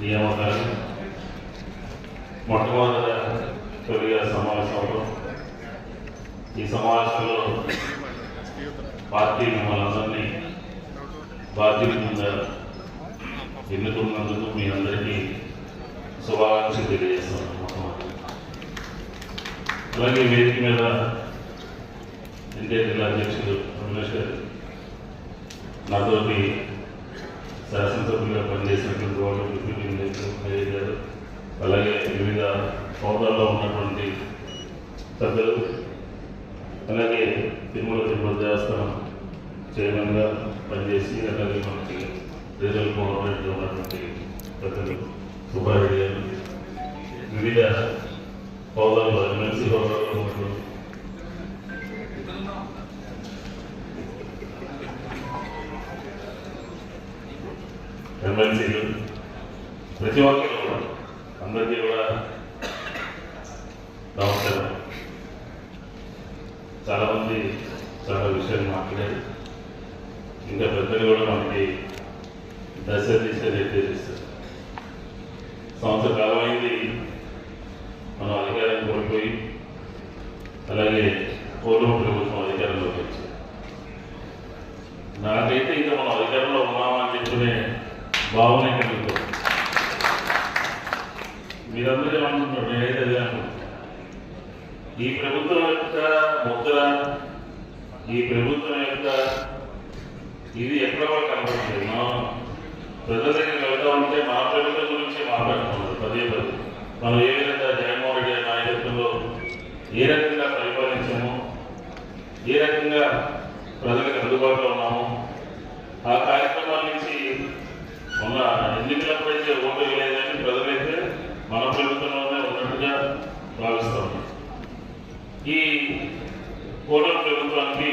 నియామకాలు. మొట్టమొదట తొలిగా సమావేశంలో ఈ సమావేశంలో పార్టీ మిమ్మల్ని అందరినీ బాధ్యతగా ఎన్నుకున్నందుకు మీ అందరికీ శుభాకాంక్షలు తెలియజేస్తున్నాను మొట్టమొదటి. అలాగే వేదిక మీద ఎన్టీఆర్ జిల్లా అధ్యక్షుడు రమేష్ గారు నాతోటి శాసనసభ్యులుగా పనిచేసినటువంటి వాళ్ళు డిప్యూటీ మేయర్ గారు అలాగే వివిధ హోదాల్లో ఉన్నటువంటి పెద్దలు అలాగే తిరుమల తిరుపతి దేవస్థానం చైర్మన్గా పనిచేసి అలాగే మనకి రీజనల్ గవర్నమెంట్ ఉన్నటువంటి పెద్దలు సుబ్బారెడ్డి గారు. వివిధ హోదాల్లో ఎమ్మెల్సీ హోదాల్లో ఉన్నటువంటి ఎమ్మెల్సీలు ప్రతి ఒక్కరు కూడా అందరికీ కూడా నమస్కారం. చాలామంది చాలా విషయాలు మాట్లాడారు. ఇంకా పెద్దలు కూడా మనకి దశ దిశ నిర్దేశిస్తారు సంవత్సర కాలమైంది మనం అధికారం కోల్పోయి అలాగే పూర్వం ప్రభుత్వం అధికారంలోకి వచ్చింది. నాకైతే ఇంకా మనం అధికారంలో ఉన్నామని చెప్పుకునే భావన కలుగుతుంది మీరందరూ ఏమనుకుంటున్నారు? నేనైతే అదే అనుకుంటున్నాను ఈ ప్రభుత్వం యొక్క ముద్ర ఈ ప్రభుత్వం యొక్క ఇది ఎక్కడ కూడా కనపడుతుంది మనం ప్రజల దగ్గర వెళ్తా ఉంటే మా ప్రభుత్వం గురించి మాట్లాడుతున్నారు పదే పదే. మనం ఏ విధంగా జగన్మోహన్ రెడ్డి నాయకత్వంలో ఏ రకంగా పరిపాలించాము? ఏ రకంగా ప్రజలకు అందుబాటులో ఉన్నాము? ఆ కార్యక్రమాల నుంచి మొన్న ఎన్నికలప్పుడైతే ఓటు వేయలేదని ప్రజలైతే మన ప్రభుత్వంలోనే ఉన్నట్టుగా భావిస్తాం ఈ కూటమి ప్రభుత్వానికి